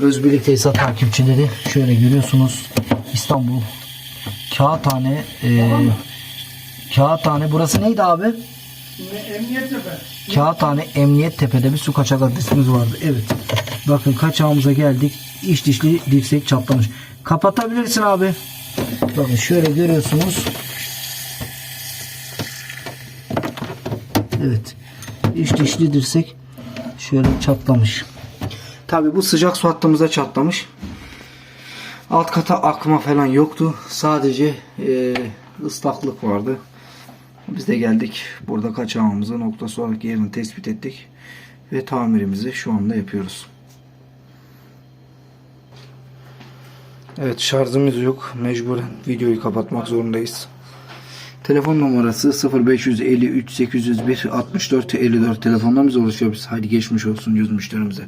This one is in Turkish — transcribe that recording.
Özbirlik Tesisat takipçileri şöyle görüyorsunuz İstanbul Kağıthane e, Kağıthane burası neydi abi? Emniyet tepe. Kağıthane Emniyet Tepe'de bir su kaçak adresimiz vardı. Evet. Bakın kaçağımıza geldik. İç dişli dirsek çatlamış. Kapatabilirsin abi. Bakın şöyle görüyorsunuz. Evet. İç dişli dirsek şöyle çatlamış. Tabi bu sıcak su hattımıza çatlamış. Alt kata akma falan yoktu. Sadece e, ıslaklık vardı. Biz de geldik. Burada kaçağımızı noktası olarak yerini tespit ettik. Ve tamirimizi şu anda yapıyoruz. Evet şarjımız yok. Mecburen videoyu kapatmak zorundayız. Telefon numarası 0553 801 64 54 telefondan bize ulaşıyoruz. Haydi geçmiş olsun yüz müşterimize.